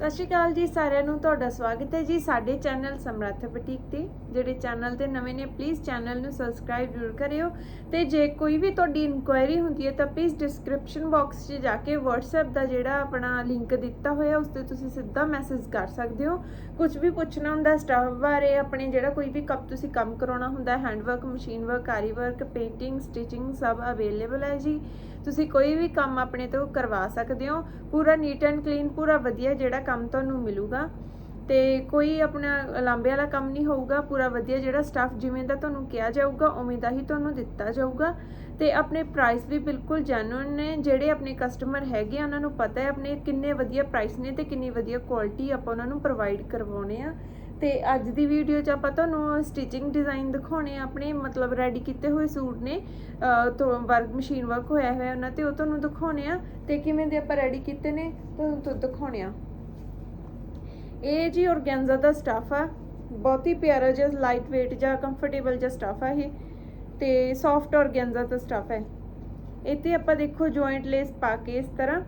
ਸਤਿ ਸ਼੍ਰੀ ਅਕਾਲ ਜੀ, ਸਾਰਿਆਂ ਨੂੰ ਤੁਹਾਡਾ ਸਵਾਗਤ ਹੈ ਜੀ ਸਾਡੇ ਚੈਨਲ ਸਮਰੱਥ ਬੁਟੀਕ ਤੇ, ਜਿਹੜੇ ਚੈਨਲ ਤੇ ਨਵੇਂ ਨੇ ਪਲੀਜ਼ ਚੈਨਲ ਨੂੰ ਸਬਸਕ੍ਰਾਈਬ ਜ਼ਰੂਰ ਕਰਿਓ ਤੇ ਜੇ ਕੋਈ ਵੀ ਤੁਹਾਡੀ ਇਨਕੁਆਇਰੀ ਹੁੰਦੀ ਹੈ ਤਾਂ ਪਲੀਜ਼ ਡਿਸਕ੍ਰਿਪਸ਼ਨ ਬਾਕਸ 'ਚ ਜਾ ਕੇ WhatsApp ਦਾ ਜਿਹੜਾ ਆਪਣਾ ਲਿੰਕ ਦਿੱਤਾ ਹੋਇਆ, ਉਸ ਤੇ ਤੁਸੀਂ ਸਿੱਧਾ ਮੈਸੇਜ ਕਰ ਸਕਦੇ ਹੋ। ਕੁਝ ਵੀ ਪੁੱਛਣਾ ਹੁੰਦਾ ਸਟਾਫ ਬਾਰੇ ਆਪਣੇ ਜਿਹੜਾ ਕੋਈ ਵੀ ਕੱਪ ਤੁਸੀਂ ਕੰਮ ਕਰਾਉਣਾ ਹੁੰਦਾ ਹੈਂਡਵਰਕ ਮਸ਼ੀਨ ਵਰਕ ਆਰੀ ਵਰਕ ਪੇਂਟਿੰਗ ਸਟਿਚਿੰਗ ਸਭ ਅਵੇਲੇਬਲ ਹੈ ਜੀ। ਤੁਸੀਂ ਕੋਈ ਵੀ ਕੰਮ ਆਪਣੇ ਤੋਂ ਕਰਵਾ ਸਕਦੇ ਹੋ। ਪੂਰਾ ਨੀਟ ਐਂਡ ਕਲੀਨ ਪੂਰਾ ਵਧੀਆ ਜਿਹੜਾ ਕੰਮ ਤੁਹਾਨੂੰ ਮਿਲੂਗਾ। ਤੇ ਕੋਈ ਆਪਣਾ ਲਾਂਬੇ ਵਾਲਾ ਕੰਮ ਨਹੀਂ ਹੋਊਗਾ, ਪੂਰਾ ਵਧੀਆ ਜਿਹੜਾ ਸਟਾਫ ਜਿਵੇਂ ਦਾ ਤੁਹਾਨੂੰ ਕਿਹਾ ਜਾਊਗਾ, ਉਵੇਂ ਦਾ ਹੀ ਤੁਹਾਨੂੰ ਦਿੱਤਾ ਜਾਊਗਾ। ਤੇ ਆਪਣੇ ਪ੍ਰਾਈਸ ਵੀ ਬਿਲਕੁਲ ਜੈਨੂਇਨ ਨੇ। ਜਿਹੜੇ ਆਪਣੇ ਕਸਟਮਰ ਹੈਗੇ ਆ, ਉਹਨਾਂ ਨੂੰ ਪਤਾ ਹੈ ਆਪਣੇ ਕਿੰਨੇ ਵਧੀਆ ਪ੍ਰਾਈਸ ਨੇ ਤੇ ਕਿੰਨੀ ਵਧੀਆ ਕੁਆਲਿਟੀ ਆਪਾਂ ਉਹਨਾਂ ਨੂੰ ਪ੍ਰੋਵਾਈਡ ਕਰਵਾਉਣੇ ਆ। ਤੇ ਅੱਜ ਦੀ ਵੀਡੀਓ 'ਚ ਆਪਾਂ ਤੁਹਾਨੂੰ ਸਟਿਚਿੰਗ ਡਿਜ਼ਾਈਨ ਦਿਖਾਉਣੇ ਆ ਆਪਣੇ, ਮਤਲਬ ਰੈਡੀ ਕੀਤੇ ਹੋਏ ਸੂਟ ਨੇ ਤੋਂ ਵਰਕ ਮਸ਼ੀਨ ਵਰਕ ਹੋਇਆ ਹੋਇਆ ਉਹਨਾਂ ਤੇ, ਉਹ ਤੁਹਾਨੂੰ ਦਿਖਾਉਣੇ ਆ ਤੇ ਕਿਵੇਂ ਦੇ ਆਪਾਂ ਰੈਡੀ ਕੀਤੇ ਨੇ, ਤੁਹਾਨੂੰ ਦਿਖਾਉਣੇ ਆ। ਇਹ ਜੀ ਔਰਗੈਂਜ਼ਾ ਦਾ ਸਟਾਫ ਆ, ਬਹੁਤ ਹੀ ਪਿਆਰਾ ਜਿਹਾ ਲਾਈਟ weight ਜਾਂ ਕੰਫਰਟੇਬਲ ਜਿਹਾ ਸਟਾਫ ਆ ਇਹ, ਤੇ ਸੌਫਟ ਔਰਗੈਂਜ਼ਾ ਦਾ ਸਟਾਫ ਹੈ ਇੱਥੇ ਆਪਾਂ ਦੇਖੋ ਜੁਆਇੰਟ ਲੇਸ ਪਾ ਕੇ ਇਸ ਤਰ੍ਹਾਂ।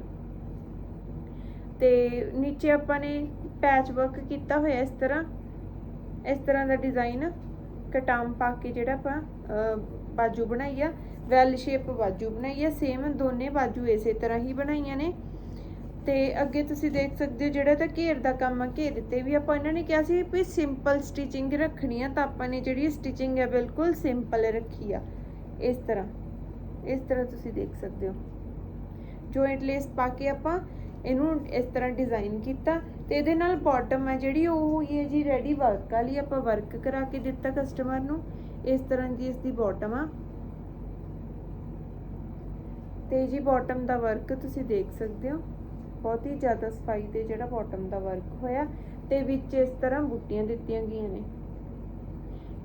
ਤੇ ਨੀਚੇ ਆਪਾਂ ਨੇ ਪੈਚ ਵਰਕ ਕੀਤਾ ਹੋਇਆ ਇਸ ਤਰ੍ਹਾਂ। ਇਸ ਤਰ੍ਹਾਂ ਦਾ ਡਿਜ਼ਾਈਨ ਕਟਾਮ ਪਾ ਕੇ ਜਿਹੜਾ ਆਪਾਂ ਬਾਜੂ ਬਣਾਈ ਆ ਵੈਲ ਸ਼ੇਪ ਬਾਜੂ ਬਣਾਈ ਆ ਸੇਮ ਦੋਨੇ ਬਾਜੂ ਇਸੇ ਤਰ੍ਹਾਂ ਹੀ ਬਣਾਈਆਂ ਨੇ। ਤੇ ਅੱਗੇ ਤੁਸੀਂ ਦੇਖ ਸਕਦੇ ਹੋ ਜਿਹੜਾ ਤਾਂ ਘੇਰ ਦਾ ਕੰਮ ਆ, ਘੇਰ ਤੇ ਵੀ ਆਪਾਂ ਇਹਨਾਂ ਨੇ ਕਿਹਾ ਸੀ ਵੀ ਸਿੰਪਲ ਸਟਿਚਿੰਗ ਰੱਖਣੀ ਆ, ਤਾਂ ਆਪਾਂ ਨੇ ਜਿਹੜੀ ਸਟਿਚਿੰਗ ਹੈ ਬਿਲਕੁਲ ਸਿੰਪਲ ਰੱਖੀ ਆ। ਇਸ ਤਰ੍ਹਾਂ ਇਸ ਤਰ੍ਹਾਂ ਤੁਸੀਂ ਦੇਖ ਸਕਦੇ ਹੋ। ਜੁਆਇੰਟ ਲੇਸ ਪਾ ਕੇ ਆਪਾਂ ਇਹਨੂੰ ਇਸ ਤਰ੍ਹਾਂ ਡਿਜ਼ਾਈਨ ਕੀਤਾ। ਤੇ ਇਹਦੇ ਨਾਲ ਬਾਟਮ ਹੈ ਜਿਹੜੀ ਉਹ ਹੋਈ ਹੈ ਜੀ ਰੈਡੀ ਵਰਕ ਵਾਲੀ, ਆਪਾਂ ਵਰਕ ਕਰਾ ਕੇ ਦਿੱਤਾ ਕਸਟਮਰ ਨੂੰ, ਇਸ ਤਰ੍ਹਾਂ ਦੀ ਇਸ ਦੀ ਬਾਟਮ ਆ। ਤੇ ਜੀ ਬਾਟਮ ਦਾ ਵਰਕ ਤੁਸੀਂ ਦੇਖ ਸਕਦੇ ਹੋ, ਬਹੁਤ ਹੀ ਜ਼ਿਆਦਾ ਸਫ਼ਾਈ ਤੇ ਜਿਹੜਾ ਬਾਟਮ ਦਾ ਵਰਕ ਹੋਇਆ, ਤੇ ਵਿੱਚ ਇਸ ਤਰ੍ਹਾਂ ਬੂਟੀਆਂ ਦਿੱਤੀਆਂ ਗਈਆਂ ਨੇ।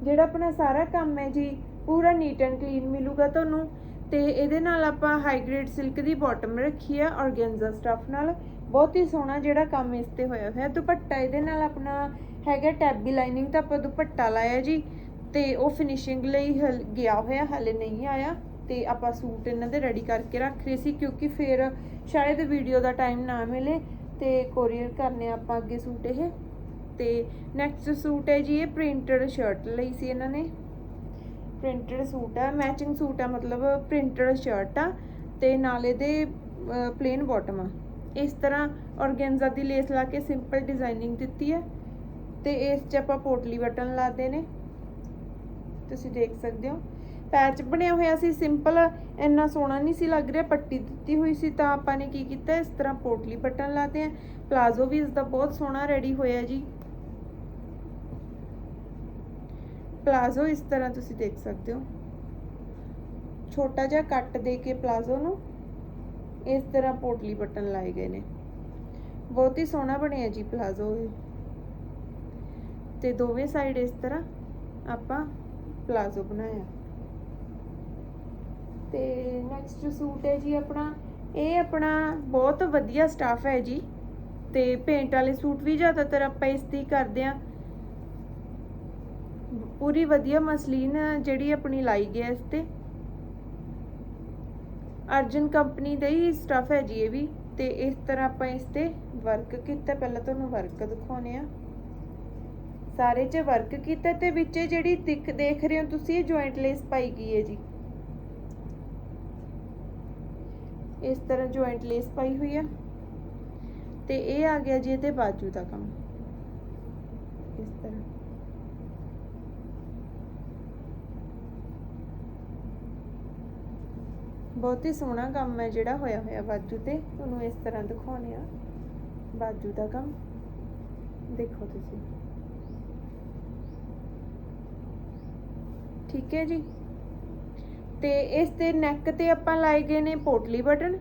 ਜਿਹੜਾ ਆਪਣਾ ਸਾਰਾ ਕੰਮ ਹੈ ਜੀ, ਪੂਰਾ ਨੀਟ ਐਂਡ ਕਲੀਨ ਮਿਲੂਗਾ ਤੁਹਾਨੂੰ, ਤੇ ਇਹਦੇ ਨਾਲ ਆਪਾਂ ਹਾਈ ਗ੍ਰੇਡ ਸਿਲਕ ਦੀ ਬਾਟਮ ਰੱਖੀ ਆ ਔਰਗੈਂਜ਼ਾ ਸਟਫ ਨਾਲ ਬਹੁਤ ਹੀ ਸੋਹਣਾ ਜਿਹੜਾ ਕੰਮ ਇਸ ਤੇ ਹੋਇਆ ਹੋਇਆ। ਦੁਪੱਟਾ ਇਹਦੇ ਨਾਲ ਆਪਣਾ ਹੈਗਾ ਟੈਬੀ ਲਾਈਨਿੰਗ ਤਾਂ ਆਪਾਂ ਦੁਪੱਟਾ ਲਾਇਆ ਜੀ। ਤੇ ਉਹ ਫਿਨਿਸ਼ਿੰਗ ਲਈ ਹਲ- ਗਿਆ ਹੋਇਆ, ਹਲੇ ਨਹੀਂ ਆਇਆ। ਤੇ ਆਪਾਂ ਸੂਟ ਇਹਨਾਂ ਦੇ ਰੈਡੀ ਕਰਕੇ ਰੱਖ ਰਹੇ ਸੀ ਕਿਉਂਕਿ ਫਿਰ ਸ਼ਾਇਦ ਵੀਡੀਓ ਦਾ ਟਾਈਮ ਨਾ ਮਿਲੇ। ਤੇ ਕੋਰੀਅਰ ਕਰਨੇ ਆਪਾਂ ਅੱਗੇ ਸੂਟ ਇਹ। ਤੇ ਨੈਕਸਟ ਸੂਟ ਹੈ ਜੀ, ਇਹ ਪ੍ਰਿੰਟਡ ਸ਼ਰਟ ਲਈ ਸੀ ਇਹਨਾਂ ਨੇ। ਪ੍ਰਿੰਟਡ ਸੂਟ ਹੈ ਮੈਚਿੰਗ ਸੂਟ ਹੈ ਮਤਲਬ ਪ੍ਰਿੰਟਡ ਸ਼ਰਟ ਆ। ਤੇ ਨਾਲ ਇਹਦੇ ਪਲੇਨ ਬਾਟਮ ਆ। ਇਸ ਤਰ੍ਹਾਂ ਔਰਗੈਂਜ਼ਾ ਦੀ ਲੇਸ ਲਾ ਕੇ ਸਿੰਪਲ ਡਿਜ਼ਾਈਨਿੰਗ ਦਿੱਤੀ ਹੈ ਤੇ ਇਸ 'ਚ ਆਪਾਂ ਪੋਟਲੀ ਬਟਨ ਲਾਦੇ ਨੇ। ਤੁਸੀਂ ਦੇਖ ਸਕਦੇ ਹੋ। ਪੈਚ ਬਣਿਆ ਹੋਇਆ ਸੀ ਸਿੰਪਲ ਇੰਨਾ ਸੋਹਣਾ ਨਹੀਂ ਸੀ ਲੱਗ ਰਿਹਾ, ਪੱਟੀ ਦਿੱਤੀ ਹੋਈ ਸੀ ਤਾਂ ਆਪਾਂ ਨੇ ਕੀ ਕੀਤਾ, ਇਸ ਤਰ੍ਹਾਂ ਪੋਟਲੀ ਬਟਨ ਲਾਤੇ ਆ ਪਲਾਜ਼ੋ ਵੀ ਇਸ ਦਾ ਬਹੁਤ ਸੋਹਣਾ ਰੈਡੀ ਹੋਇਆ ਜੀ। ਪਲਾਜ਼ੋ ਇਸ ਤਰ੍ਹਾਂ ਤੁਸੀਂ ਦੇਖ ਸਕਦੇ ਹੋ। ਛੋਟਾ ਜਿਹਾ ਕੱਟ ਦੇ ਕੇ ਪਲਾਜ਼ੋ ਨੂੰ ਇਸ ਤਰ੍ਹਾਂ ਪੋਟਲੀ ਬਟਨ ਲਾਏ ਗਏ ਨੇ। ਬਹੁਤ ਹੀ ਸੋਹਣਾ ਬਣਿਆ ਜੀ ਪਲਾਜ਼ੋ ਇਹ। ਤੇ ਦੋਵੇਂ ਸਾਈਡ ਇਸ ਤਰ੍ਹਾਂ ਆਪਾਂ ਪਲਾਜ਼ੋ ਬਣਾਇਆ। ਤੇ ਨੈਕਸਟ ਸੂਟ ਹੈ ਜੀ ਆਪਣਾ। ਇਹ ਆਪਣਾ ਬਹੁਤ ਵਧੀਆ ਸਟਾਫ ਹੈ ਜੀ। ਤੇ ਪੇਂਟ ਵਾਲੇ ਸੂਟ ਵੀ ਜ਼ਿਆਦਾਤਰ ਆਪਾਂ ਇਸ ਦੀ ਕਰਦੇ ਆ ਪੂਰੀ ਵਧੀਆ ਮਸਲੀਨ ਜਿਹੜੀ ਆਪਣੀ ਲਾਈ ਗਈ ਇਸ ਤੇ। ਅਰਜਨ ਕੰਪਨੀ ਦਾ ਹੀ ਸਟਫ ਹੈ ਜੀ ਇਹ ਵੀ, ਤੇ ਇਸ ਤਰ੍ਹਾਂ ਆਪਾਂ ਇਸ ਤੇ ਵਰਕ ਕੀਤਾ, ਪਹਿਲਾਂ ਤੁਹਾਨੂੰ ਵਰਕ ਦਿਖਾਉਨੇ ਆ ਸਾਰੇ 'ਚ ਵਰਕ ਕੀਤਾ ਤੇ ਵਿੱਚ ਜਿਹੜੀ ਦਿਖ, ਦੇਖ ਰਹੇ ਹੋ ਤੁਸੀਂ ਜੁਆਇੰਟ ਲੇਸ ਪਾਈ ਗਈ ਹੈ ਜੀ। ਇਸ ਤਰ੍ਹਾਂ ਜੁਆਇੰਟ ਲੇਸ ਪਾਈ ਹੋਈ ਆ। ਤੇ ਇਹ ਆ ਗਿਆ ਜੀ ਇਹਦੇ ਬਾਜੂ ਦਾ ਕੰਮ। ਇਸ ਤਰ੍ਹਾਂ। ਬਹੁਤ ਹੀ ਸੋਹਣਾ ਕੰਮ ਹੈ ਜਿਹੜਾ ਹੋਇਆ ਹੋਇਆ ਬਾਜੂ ਤੇ। ਤੁਹਾਨੂੰ ਇਸ ਤਰ੍ਹਾਂ ਦਿਖਾਉਣੇ ਆ ਬਾਜੂ ਦਾ ਕੰਮ। ਦੇਖੋ ਤੁਸੀਂ। ਠੀਕ ਹੈ ਜੀ। ਤੇ ਇਸ ਦੇ ਨੈਕ ਤੇ ਆਪਾਂ ਲਾਏ ਗਏ ਨੇ ਪੋਟਲੀ ਬਟਨ।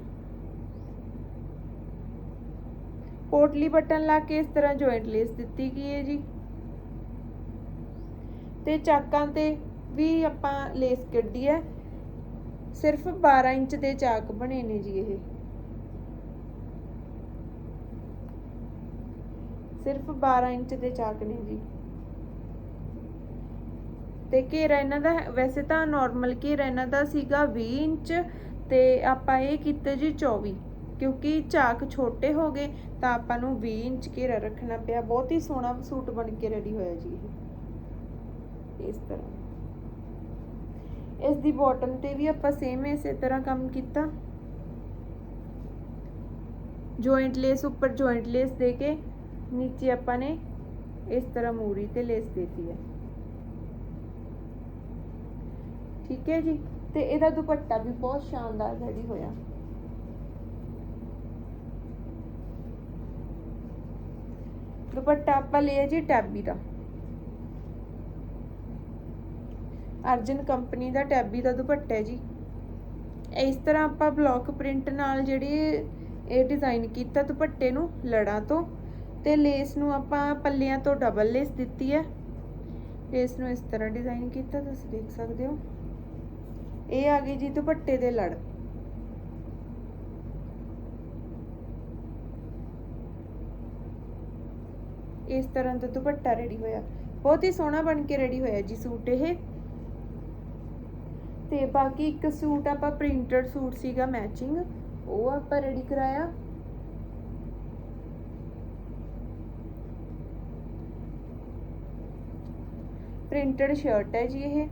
ਪੋਟਲੀ ਬਟਨ ਲਾ ਕੇ ਇਸ ਤਰ੍ਹਾਂ ਜੁਆਇੰਟ ਲੇਸ ਦਿੱਤੀ ਗਈ ਹੈ ਜੀ। ਤੇ ਚਾਕਾਂ ਤੇ ਵੀ ਆਪਾਂ ਲੇਸ ਕੱਢੀ ਹੈ। ਸਿਰਫ 12 ਇੰਚ ਦੇ ਚਾਕ ਬਣੇ ਨੇ ਜੀ ਇਹ। ਸਿਰਫ 12 ਇੰਚ ਦੇ ਚਾਕ ਨੇ ਜੀ। ਤੇ ਘੇਰਾ ਇਹਨਾਂ ਦਾ ਵੈਸੇ ਤਾਂ ਨਾਰਮਲ ਘੇਰਾ ਇਹਨਾਂ ਦਾ ਸੀਗਾ 20 ਇੰਚ ਤੇ ਆਪਾਂ ਇਹ ਕੀਤਾ ਜੀ 24 ਕਿਉਂਕਿ ਚਾਕ ਛੋਟੇ ਹੋ ਗਏ ਤਾਂ ਆਪਾਂ ਨੂੰ 20 ਇੰਚ ਘੇਰਾ ਰੱਖਣਾ ਪਿਆ। ਬਹੁਤ ਹੀ ਸੋਹਣਾ ਸੂਟ ਬਣ ਕੇ ਰੈਡੀ ਹੋਇਆ ਜੀ ਇਹ। ਇਸ ਤਰ੍ਹਾਂ। ਇਸ ਦੀ ਬਾਟਮ ਤੇ ਵੀ ਆਪਾਂ ਸੇਮ ਇਸੇ ਤਰ੍ਹਾਂ ਕੰਮ ਕੀਤਾ। ਜੁਆਇੰਟ ਲੇਸ ਉੱਪਰ ਜੁਆਇੰਟ ਲੇਸ ਦੇ ਕੇ ਨੀਚੇ ਆਪਾਂ ਨੇ ਇਸ ਤਰ੍ਹਾਂ ਮੂਰੀ ਤੇ ਲੇਸ ਦੇਤੀ ਹੈ। ਠੀਕ ਹੈ ਜੀ? ਤੇ ਇਹਦਾ ਦੁਪੱਟਾ ਵੀ ਬਹੁਤ ਸ਼ਾਨਦਾਰ ਰੈਡੀ ਹੋਇਆ। ਦੁਪੱਟਾ ਆਪਾਂ ਲਿਆ ਜੀ ਟੈਬੀ ਦਾ। ਅਰਜਨ ਕੰਪਨੀ ਦਾ ਟੈਬੀ ਦਾ ਦੁਪੱਟਾ ਹੈ ਜੀ। ਇਸ ਤਰ੍ਹਾਂ ਆਪਾਂ ਬਲੌਕ ਪ੍ਰਿੰਟ ਨਾਲ ਜਿਹੜੀ ਇਹ ਡਿਜ਼ਾਈਨ ਕੀਤਾ ਦੁਪੱਟੇ ਨੂੰ ਲੜਾਂ ਤੋਂ ਤੇ ਲੇਸ ਨੂੰ ਆਪਾਂ ਪੱਲਿਆਂ ਤੋਂ ਡਬਲ ਲੇਸ ਦਿੱਤੀ ਹੈ। ਲੇਸ ਨੂੰ ਇਸ ਤਰ੍ਹਾਂ ਡਿਜ਼ਾਈਨ ਕੀਤਾ, ਤੁਸੀਂ ਦੇਖ ਸਕਦੇ ਹੋ। ਇਹ ਆ ਗਈ ਜੀ ਦੁਪੱਟੇ ਦੇ ਲੜ। ਇਸ ਤਰ੍ਹਾਂ ਦਾ ਦੁਪੱਟਾ ਰੈਡੀ ਹੋਇਆ। ਬਹੁਤ ਹੀ ਸੋਹਣਾ ਬਣ ਕੇ ਰੈਡੀ ਹੋਇਆ ਜੀ ਸੂਟ ਇਹ। ਤੇ ਬਾਕੀ ਇੱਕ ਸੂਟ ਆਪਾਂ ਪ੍ਰਿੰਟਡ ਸੂਟ ਸੀਗਾ ਮੈਚਿੰਗ ਉਹ ਆਪਾਂ ਰੈਡੀ ਕਰਾਇਆ। ਪ੍ਰਿੰਟਡ ਸ਼ਰਟ ਹੈ ਜੀ ਇਹ।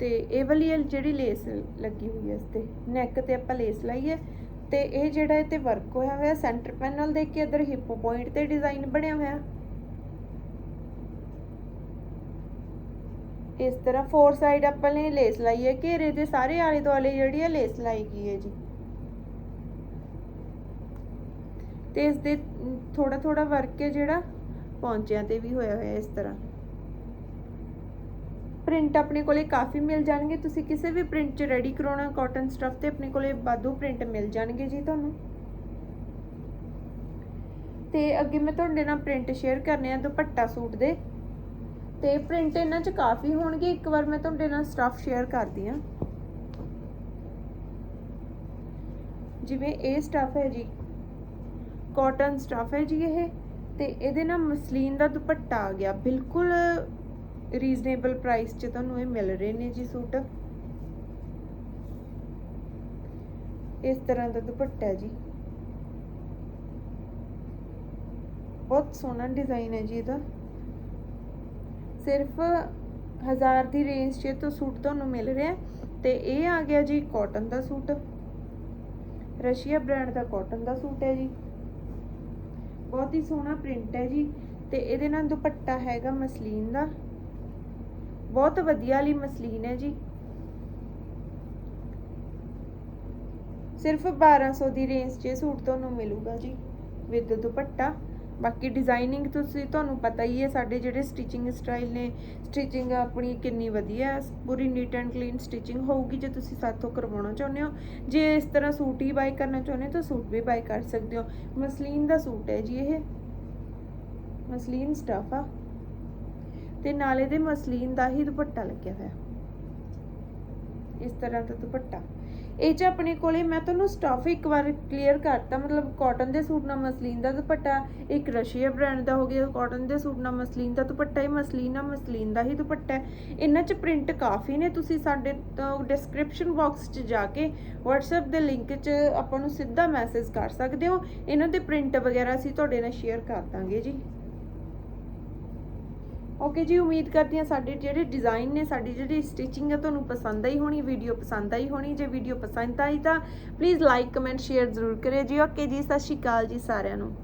ਤੇ ਇਹ ਵਾਲੀ ਜਿਹੜੀ ਲੇਸ ਲੱਗੀ ਹੋਈ ਹੈ ਇਸ ਤੇ ਨੈਕ ਤੇ ਆਪਾਂ ਲੇਸ ਲਾਈ ਹੈ। ਤੇ ਇਹ ਜਿਹੜਾ ਇਹ ਤੇ ਵਰਕ ਹੋਇਆ ਹੋਇਆ ਸੈਂਟਰ ਪੈਨਲ ਦੇ ਕੇ ਇਧਰ ਹਿੱਪ ਪੁਆਇੰਟ ਤੇ ਡਿਜ਼ਾਈਨ ਬਣਿਆ ਹੋਇਆ। ਇਸ ਤਰ੍ਹਾਂ ਫੋਰ ਸਾਈਡ ਆਪਾਂ ਨੇ ਲੇਸ ਲਾਈ ਹੈ, ਘੇਰੇ ਦੇ ਸਾਰੇ ਆਲੇ ਦੁਆਲੇ ਜਿਹੜੀ ਹੈ ਲੇਸ ਲਾਈ ਗਈ ਹੈ ਜੀ। ਤੇ ਇਸ ਦੇ ਥੋੜਾ ਥੋੜਾ ਵਰਕ ਹੈ ਜਿਹੜਾ ਪੌਂਚਿਆਂ ਤੇ ਵੀ ਹੋਇਆ ਹੋਇਆ ਇਸ ਤਰ੍ਹਾਂ। ਪ੍ਰਿੰਟ ਆਪਣੇ ਕੋਲੇ ਕਾਫੀ ਮਿਲ ਜਾਣਗੇ, ਤੁਸੀਂ ਕਿਸੇ ਵੀ ਪ੍ਰਿੰਟ 'ਚ ਰੈਡੀ ਕਰਾਉਣਾ ਕਾਟਨ ਸਟਫ ਤੇ ਆਪਣੇ ਕੋਲੇ ਬਾਦੂ ਪ੍ਰਿੰਟ ਮਿਲ ਜਾਣਗੇ ਜੀ ਤੁਹਾਨੂੰ। ਤੇ ਅੱਗੇ ਮੈਂ ਤੁਹਾਡੇ ਨਾਲ ਪ੍ਰਿੰਟ ਸ਼ੇਅਰ ਕਰਨੇ ਆ ਦੁਪੱਟਾ ਸੂਟ ਦੇ। ਤੇ ਪ੍ਰਿੰਟ ਇਹਨਾਂ 'ਚ ਕਾਫੀ ਹੋਣਗੇ। ਇੱਕ ਵਾਰ ਮੈਂ ਤੁਹਾਡੇ ਨਾਲ ਸਟਫ ਸ਼ੇਅਰ ਕਰਦੀ ਆ ਜਿਵੇਂ ਇਹ ਸਟਫ ਹੈ ਜੀ। ਕਾਟਨ ਸਟਫ ਹੈ ਜੀ ਇਹ। ਤੇ ਇਹਦੇ ਨਾਲ ਮਸਲੀਨ ਦਾ ਦੁਪੱਟਾ ਆ ਗਿਆ। ਬਿਲਕੁਲ ਰੀਜ਼ਨੇਬਲ ਪ੍ਰਾਈਸ 'ਚ ਤੁਹਾਨੂੰ ਇਹ ਮਿਲ ਰਹੇ ਨੇ ਜੀ ਸੂਟ। ਇਸ ਤਰ੍ਹਾਂ ਦਾ ਦੁਪੱਟਾ ਹੈ ਜੀ। ਬਹੁਤ ਸੋਹਣਾ ਡਿਜ਼ਾਈਨ ਹੈ ਜੀ ਇਹਦਾ। ਸਿਰਫ 1000 ਦੀ ਰੇਂਜ 'ਚ ਤੋਂ ਸੂਟ ਤੁਹਾਨੂੰ ਮਿਲ ਰਿਹਾ ਤੇ ਇਹ ਆ ਗਿਆ ਜੀ ਕਾਟਨ ਦਾ ਸੂਟ। ਰਸ਼ੀਆ ਬ੍ਰਾਂਡ ਦਾ ਕਾਟਨ ਦਾ ਸੂਟ ਹੈ ਜੀ। ਬਹੁਤ ਹੀ ਸੋਹਣਾ ਪ੍ਰਿੰਟ ਹੈ ਜੀ। ਤੇ ਇਹਦੇ ਨਾਲ ਦੁਪੱਟਾ ਹੈਗਾ ਮਸਲੀਨ ਦਾ। ਬਹੁਤ ਵਧੀਆ ਵਾਲੀ ਮਸਲੀਨ ਹੈ ਜੀ। ਸਿਰਫ 1200 ਦੀ ਰੇਂਜ 'ਚ ਸੂਟ ਤੁਹਾਨੂੰ ਮਿਲੂਗਾ ਜੀ। ਵਿਦ ਦੁਪੱਟਾ। ਬਾਕੀ ਡਿਜ਼ਾਈਨਿੰਗ ਤੁਸੀਂ ਤੁਹਾਨੂੰ ਪਤਾ ਹੀ ਹੈ, ਸਾਡੇ ਜਿਹੜੇ ਸਟਿਚਿੰਗ ਸਟਾਈਲ ਨੇ ਸਟਿਚਿੰਗ ਆਪਣੀ ਕਿੰਨੀ ਵਧੀਆ ਪੂਰੀ ਨੀਟ ਐਂਡ ਕਲੀਨ ਸਟਿਚਿੰਗ ਹੋਊਗੀ ਜੇ ਤੁਸੀਂ ਸਾਥੋਂ ਕਰਵਾਉਣਾ ਚਾਹੁੰਦੇ ਹੋ। ਜੇ ਇਸ ਤਰ੍ਹਾਂ ਸੂਟ ਹੀ ਬਾਈ ਕਰਨਾ ਚਾਹੁੰਦੇ ਹੋ ਤਾਂ ਸੂਟ ਵੀ ਬਾਈ ਕਰ ਸਕਦੇ ਹੋ। ਮਸਲੀਨ ਦਾ ਸੂਟ ਹੈ ਜੀ ਇਹ। ਮਸਲੀਨ ਸਟਫ ਆ। ਤੇ ਨਾਲੇ ਦੇ ਮਸਲੀਨ ਦਾ ਹੀ ਦੁਪੱਟਾ ਲੱਗਿਆ ਹੋਇਆ। ਇਸ ਤਰ੍ਹਾਂ ਦਾ ਦੁਪੱਟਾ। ਇਹ ਚ ਆਪਣੇ ਕੋਲੇ ਮੈਂ ਤੁਹਾਨੂੰ ਸਟਫ ਇੱਕ ਵਾਰ ਕਲੀਅਰ ਕਰਤਾ, ਮਤਲਬ ਕਾਟਨ ਦੇ ਸੂਟ ਨਾਲ ਮਸਲੀਨ ਦਾ ਦੁਪੱਟਾ, ਇੱਕ ਰਸ਼ੀਆ ਬ੍ਰਾਂਡ ਦਾ ਹੋ ਗਿਆ ਕਾਟਨ ਦੇ ਸੂਟ ਨਾਲ ਮਸਲੀਨ ਦਾ ਦੁਪੱਟਾ ਹੀ ਮਸਲੀਨ ਨਾਲ ਮਸਲੀਨ ਦਾ ਹੀ ਦੁਪੱਟਾ ਇਹਨਾਂ ਚ ਪ੍ਰਿੰਟ ਕਾਫੀ ਨੇ, ਤੁਸੀਂ ਸਾਡੇ ਡਿਸਕ੍ਰਿਪਸ਼ਨ ਬਾਕਸ 'ਚ ਜਾ ਕੇ WhatsApp ਦੇ ਲਿੰਕ 'ਚ ਆਪਾਂ ਨੂੰ ਸਿੱਧਾ ਮੈਸੇਜ ਕਰ ਸਕਦੇ ਹੋ। ਇਹਨਾਂ ਦੇ ਪ੍ਰਿੰਟ ਵਗੈਰਾ ਅਸੀਂ ਤੁਹਾਡੇ ਨਾਲ ਸ਼ੇਅਰ ਕਰ ਦਾਂਗੇ ਜੀ। ਓਕੇ ਜੀ, ਉਮੀਦ ਕਰਦੀ ਹਾਂ ਸਾਡੇ ਜਿਹੜੇ ਡਿਜ਼ਾਈਨ ਨੇ, ਸਾਡੀ ਜਿਹੜੀ ਸਟਿਚਿੰਗ ਹੈ ਤੁਹਾਨੂੰ ਪਸੰਦ ਆਈ ਹੋਣੀ ਵੀਡੀਓ ਪਸੰਦ ਆਈ ਹੋਣੀ, ਜੇ ਵੀਡੀਓ ਪਸੰਦ ਆਈ ਤਾਂ ਪਲੀਜ਼ ਲਾਈਕ ਕਮੈਂਟ ਸ਼ੇਅਰ ਜ਼ਰੂਰ ਕਰਿਓ ਜੀ। ਓਕੇ ਜੀ, ਸਤਿ ਸ਼੍ਰੀ ਅਕਾਲ ਜੀ ਸਾਰਿਆਂ ਨੂੰ।